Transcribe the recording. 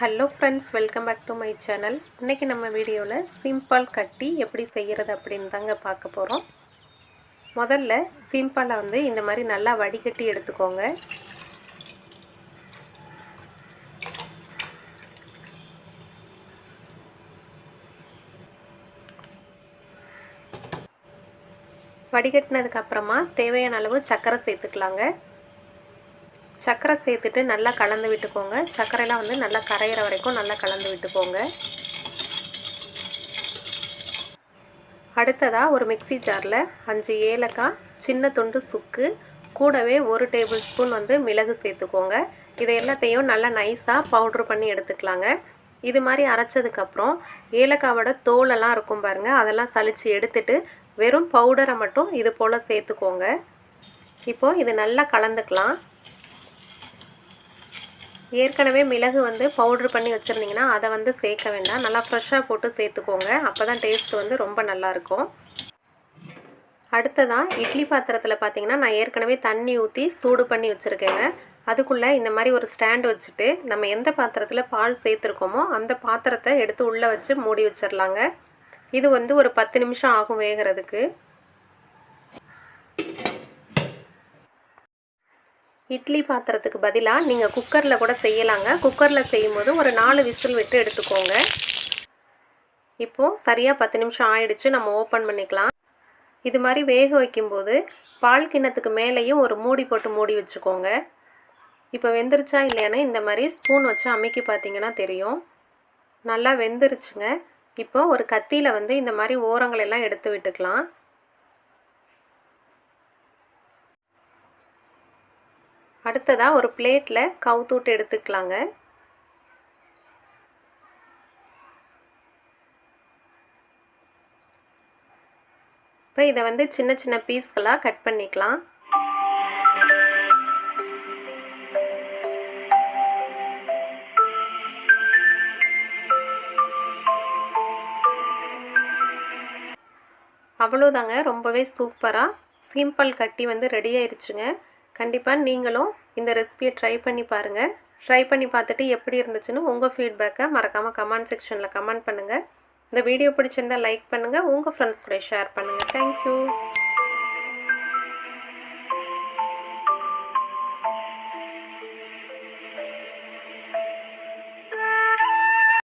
Hello friends welcome back to my channel இன்றைக்கி நம்ம வீடியோவில் சிம்பிள் கட்டி எப்படி செய்கிறது அப்படின்னு தாங்க பார்க்க போகிறோம் முதல்ல சிம்பிளாக வந்து இந்த மாதிரி நல்லா வடிகட்டி எடுத்துக்கோங்க. வடிகட்டினதுக்கப்புறமா தேவையான அளவு சர்க்கரை சேர்த்துக்கலாங்க. சர்க்கரை சேர்த்துட்டு நல்லா கலந்து விட்டுக்கோங்க. சர்க்கரைலாம் வந்து நல்லா கரையிற வரைக்கும் நல்லா கலந்து விட்டுக்கோங்க. அடுத்ததாக ஒரு மிக்சி ஜாரில் அஞ்சு ஏலக்காய் சின்ன துண்டு சுக்கு கூடவே ஒரு டேபிள் ஸ்பூன் வந்து மிளகு சேர்த்துக்கோங்க. இதை எல்லாத்தையும் நல்லா நைஸாக பவுட்ரு பண்ணி எடுத்துக்கலாங்க. இது மாதிரி அரைச்சதுக்கப்புறம் ஏலக்காவோட தோலெல்லாம் இருக்கும் பாருங்கள் அதெல்லாம் சளிச்சு எடுத்துட்டு வெறும் பவுடரை மட்டும் இது போல் சேர்த்துக்கோங்க. இப்போது இது நல்லா கலந்துக்கலாம். ஏற்கனவே மிளகு வந்து பவுட்ரு பண்ணி வச்சுருந்தீங்கன்னா அதை வந்து சேர்க்க வேண்டாம். நல்லா ஃப்ரெஷ்ஷாக போட்டு சேர்த்துக்கோங்க. அப்போ தான் டேஸ்ட் வந்து ரொம்ப நல்லாயிருக்கும். அடுத்ததாக இட்லி பாத்திரத்தில் பார்த்தீங்கன்னா நான் ஏற்கனவே தண்ணி ஊற்றி சூடு பண்ணி வச்சுருக்கேங்க. அதுக்குள்ளே இந்த மாதிரி ஒரு ஸ்டாண்டு வச்சுட்டு நம்ம எந்த பாத்திரத்தில் பால் சேர்த்துருக்கோமோ அந்த பாத்திரத்தை எடுத்து உள்ளே வச்சு மூடி வச்சிடலாங்க இது வந்து ஒரு பத்து நிமிஷம் ஆகும் வேகிறதுக்கு. இட்லி பாத்திரத்துக்கு பதிலாக நீங்கள் குக்கரில் கூட செய்யலாங்க. குக்கரில் செய்யும்போது ஒரு நாலு விசில் விட்டு எடுத்துக்கோங்க. இப்போது சரியாக பத்து நிமிஷம் ஆயிடுச்சு நம்ம ஓப்பன் பண்ணிக்கலாம். இது மாதிரி வேக வைக்கும்போது பால் கிண்ணத்துக்கு மேலேயும் ஒரு மூடி போட்டு மூடி வச்சுக்கோங்க. இப்போ வெந்துருச்சா இல்லையான்னு இந்த மாதிரி ஸ்பூன் வச்சு அமைக்கி பார்த்தீங்கன்னா தெரியும். நல்லா வெந்துருச்சுங்க. இப்போ ஒரு கத்தியில் வந்து இந்த மாதிரி ஓரங்களெல்லாம் எடுத்து விட்டுக்கலாம். அடுத்ததாக ஒரு பிளேட்டில் கவுத்தூட்டு எடுத்துக்கலாங்க. இப்போ இதை வந்து சின்ன சின்ன பீஸ்களாக கட் பண்ணிக்கலாம். அவ்வளோதாங்க ரொம்பவே சூப்பராக சிம்பிள் கட்டி வந்து ரெடி ஆயிடுச்சுங்க கண்டிப்பாக நீங்களும் இந்த ரெசிபியை ட்ரை பண்ணி பாருங்கள் ட்ரை பண்ணி பார்த்துட்டு எப்படி இருந்துச்சுன்னு உங்கள் ஃபீட்பேக்கை மறக்காமல் கமெண்ட் செக்ஷனில் கமெண்ட் பண்ணுங்கள் இந்த வீடியோ பிடிச்சிருந்தால் லைக் பண்ணுங்கள் உங்கள் ஃப்ரெண்ட்ஸ் கூட ஷேர் பண்ணுங்கள் தேங்க்யூ